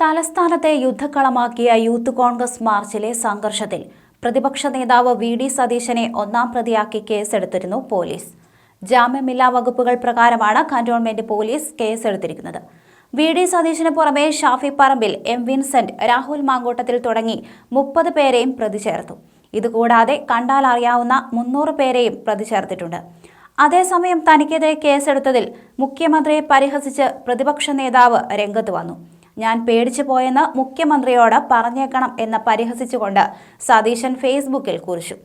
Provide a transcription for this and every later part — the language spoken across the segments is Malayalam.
തലസ്ഥാനത്തെ യുദ്ധക്കളമാക്കിയ യൂത്ത് കോൺഗ്രസ് മാർച്ചിലെ സംഘർഷത്തിൽ പ്രതിപക്ഷ നേതാവ് വി ഡി സതീശനെ ഒന്നാം പ്രതിയാക്കി കേസെടുത്തിരുന്നു പോലീസ്. ജാമ്യമില്ലാ വകുപ്പുകൾ പ്രകാരമാണ് കന്റോൺമെന്റ് പോലീസ് കേസെടുത്തിരിക്കുന്നത്. വി ഡി സതീശന് പുറമെ ഷാഫി പറമ്പിൽ എം വിൻസെന്റ് രാഹുൽ മാങ്കോട്ടത്തിൽ തുടങ്ങി മുപ്പത് പേരെയും പ്രതി ചേർത്തു ഇതുകൂടാതെ കണ്ടാൽ അറിയാവുന്ന മുന്നൂറ് പേരെയും പ്രതി ചേർത്തിട്ടുണ്ട് അതേസമയം തനിക്കെതിരെ കേസെടുത്തതിൽ മുഖ്യമന്ത്രിയെ പരിഹസിച്ച് പ്രതിപക്ഷ നേതാവ് രംഗത്ത് വന്നു. ഞാൻ പേടിച്ചു പോയെന്ന് മുഖ്യമന്ത്രിയോട് പറഞ്ഞേക്കണം എന്ന് പരിഹസിച്ചുകൊണ്ട് സതീശൻ ഫേസ്ബുക്കിൽ കുറിച്ചു.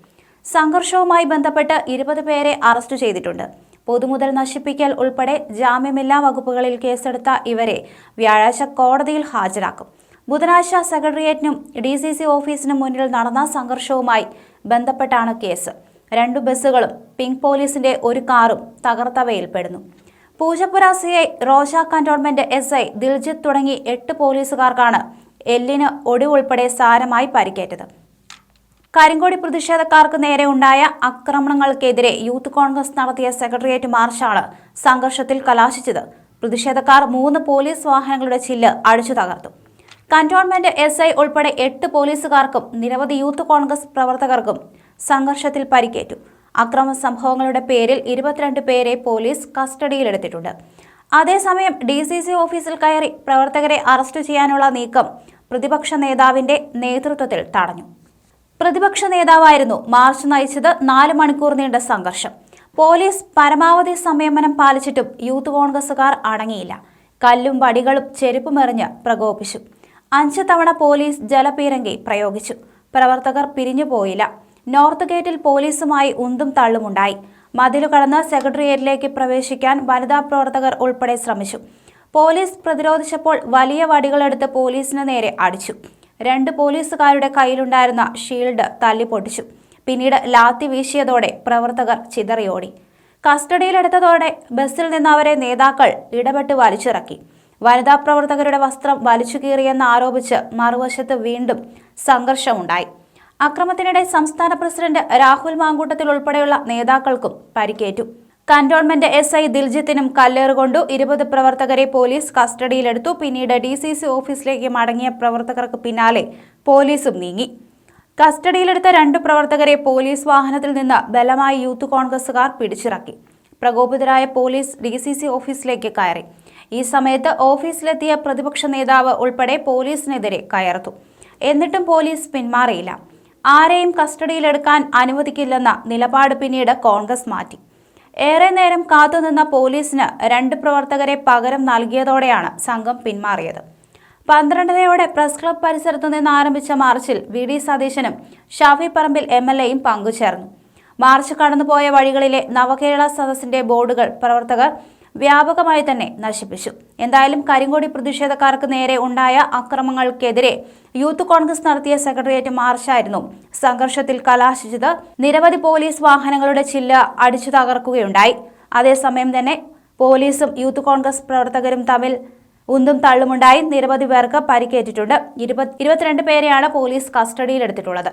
സംഘർഷവുമായി ബന്ധപ്പെട്ട് ഇരുപത് പേരെ അറസ്റ്റ് ചെയ്തിട്ടുണ്ട്. പൊതുമുതൽ നശിപ്പിക്കൽ ഉൾപ്പെടെ ജാമ്യമില്ലാ വകുപ്പുകളിൽ കേസെടുത്ത ഇവരെ വ്യാഴാഴ്ച കോടതിയിൽ ഹാജരാക്കും. ബുധനാഴ്ച സെക്രട്ടേറിയറ്റിനും ഡി സി സി ഓഫീസിനും മുന്നിൽ നടന്ന സംഘർഷവുമായി ബന്ധപ്പെട്ടാണ് കേസ്. രണ്ടു ബസ്സുകളും പിങ്ക് പോലീസിന്റെ ഒരു കാറും തകർത്തവയിൽപ്പെടുന്നു. Poojappura C I Rosha cantonment S I Diljith തുടങ്ങി എട്ട് പോലീസുകാർക്കാണ് എല്ലിന് ഒടിവുൾപ്പെടെ സാരമായി പരിക്കേറ്റത്. കരിങ്കോടി പ്രതിഷേധക്കാർക്ക് നേരെ ഉണ്ടായ ആക്രമണങ്ങൾക്കെതിരെ യൂത്ത് കോൺഗ്രസ് നടത്തിയ സെക്രട്ടേറിയറ്റ് മാർച്ചാണ് സംഘർഷത്തിൽ കലാശിച്ചത്. പ്രതിഷേധക്കാർ മൂന്ന് പോലീസ് വാഹനങ്ങളുടെ ചില്ല് അടിച്ചു തകർത്തു. കന്റോൺമെന്റ് എസ് ഐ ഉൾപ്പെടെ എട്ട് പോലീസുകാർക്കും നിരവധി യൂത്ത് കോൺഗ്രസ് പ്രവർത്തകർക്കും സംഘർഷത്തിൽ പരിക്കേറ്റു. അക്രമ സംഭവങ്ങളുടെ പേരിൽ ഇരുപത്തിരണ്ട് പേരെ പോലീസ് കസ്റ്റഡിയിലെടുത്തിട്ടുണ്ട്. അതേസമയം ഡി സി സി ഓഫീസിൽ കയറി പ്രവർത്തകരെ അറസ്റ്റ് ചെയ്യാനുള്ള നീക്കം പ്രതിപക്ഷ നേതാവിന്റെ നേതൃത്വത്തിൽ തടഞ്ഞു. പ്രതിപക്ഷ നേതാവായിരുന്നു മാർച്ച് നയിച്ചത് നാല് മണിക്കൂർ നീണ്ട സംഘർഷം. പോലീസ് പരമാവധി സംയമനം പാലിച്ചിട്ടും യൂത്ത് കോൺഗ്രസുകാർ അടങ്ങിയില്ല. കല്ലും വടികളും ചെരുപ്പുമെറിഞ്ഞ് പ്രകോപിച്ചു അഞ്ച് തവണ പോലീസ് ജലപീരങ്കി പ്രയോഗിച്ചു. പ്രവർത്തകർ പിരിഞ്ഞു പോയില്ല നോർത്ത് ഗേറ്റിൽ പോലീസുമായി ഉന്തും തള്ളുമുണ്ടായി. മതിലു കടന്ന് സെക്രട്ടേറിയറ്റിലേക്ക് പ്രവേശിക്കാൻ വനിതാ പ്രവർത്തകർ ഉൾപ്പെടെ ശ്രമിച്ചു. പോലീസ് പ്രതിരോധിച്ചപ്പോൾ വലിയ വടികളെടുത്ത് പോലീസിന് നേരെ അടിച്ചു. രണ്ട് പോലീസുകാരുടെ കയ്യിലുണ്ടായിരുന്ന ഷീൽഡ് തല്ലിപ്പൊട്ടിച്ചു. പിന്നീട് ലാത്തി വീശിയതോടെ പ്രവർത്തകർ ചിതറിയോടി. കസ്റ്റഡിയിലെടുത്തതോടെ ബസ്സിൽ നിന്ന് അവരെ നേതാക്കൾ ഇടപെട്ട് വലിച്ചിറക്കി. വനിതാ പ്രവർത്തകരുടെ വസ്ത്രം വലിച്ചു കീറിയെന്ന് ആരോപിച്ച് മറുവശത്ത് വീണ്ടും സംഘർഷമുണ്ടായി. അക്രമത്തിനിടെ സംസ്ഥാന പ്രസിഡന്റ് രാഹുൽ മാങ്കൂട്ടത്തിൽ ഉൾപ്പെടെയുള്ള നേതാക്കൾക്കും പരിക്കേറ്റു. കന്റോൺമെന്റ് എസ് ഐ ദിൽജിത്തിനും കല്ലേറുകൊണ്ടു ഇരുപത് പ്രവർത്തകരെ പോലീസ് കസ്റ്റഡിയിലെടുത്തു. പിന്നീട് ഡി സി സി ഓഫീസിലേക്ക് മടങ്ങിയ പ്രവർത്തകർക്ക് പിന്നാലെ പോലീസും നീങ്ങി. കസ്റ്റഡിയിലെടുത്ത രണ്ട് പ്രവർത്തകരെ പോലീസ് വാഹനത്തിൽ നിന്ന് ബലമായി യൂത്ത് കോൺഗ്രസുകാർ പിടിച്ചിറക്കി. പ്രകോപിതരായ പോലീസ് ഡി സി സി ഓഫീസിലേക്ക് കയറി. ഈ സമയത്ത് ഓഫീസിലെത്തിയ പ്രതിപക്ഷ നേതാവ് ഉൾപ്പെടെ പോലീസിനെതിരെ കയർത്തു എന്നിട്ടും പോലീസ് പിന്മാറിയില്ല. ആരെയും കസ്റ്റഡിയിലെടുക്കാൻ അനുവദിക്കില്ലെന്ന നിലപാട് പിന്നീട് കോൺഗ്രസ് മാറ്റി. ഏറെ നേരം കാത്തുനിന്ന പോലീസിന് രണ്ട് പ്രവർത്തകരെ പകരം നൽകിയതോടെയാണ് സംഘം പിന്മാറിയത്. പന്ത്രണ്ടരയോടെ പ്രസ് ക്ലബ് പരിസരത്തു നിന്ന് ആരംഭിച്ച മാർച്ചിൽ വി. ഡി. സതീശനും ഷാഫി പറമ്പിൽ എം. എൽ. എയും പങ്കുചേർന്നു. മാർച്ച് കടന്നുപോയ വഴികളിലെ നവകേരള സദസ്സിന്റെ ബോർഡുകൾ പ്രവർത്തകർ വ്യാപകമായി തന്നെ നശിപ്പിച്ചു. എന്തായാലും കരിങ്കോടി പ്രതിഷേധക്കാർക്ക് നേരെ ഉണ്ടായ അക്രമങ്ങൾക്കെതിരെ യൂത്ത് കോൺഗ്രസ് നടത്തിയ സെക്രട്ടേറിയറ്റ് മാർച്ചായിരുന്നു. സംഘർഷത്തിൽ കലാശിച്ചത് നിരവധി പോലീസ് വാഹനങ്ങളുടെ ചില്ല അടിച്ചു തകർക്കുകയുണ്ടായി. അതേസമയം തന്നെ പോലീസും യൂത്ത് കോൺഗ്രസ് പ്രവർത്തകരും തമ്മിൽ ഉന്തും തള്ളുമുണ്ടായി. നിരവധി പേർക്ക് പരിക്കേറ്റിട്ടുണ്ട്. ഇരുപത് ഇരുപത്തിരണ്ട് പേരെയാണ് പോലീസ് കസ്റ്റഡിയിലെടുത്തിട്ടുള്ളത്.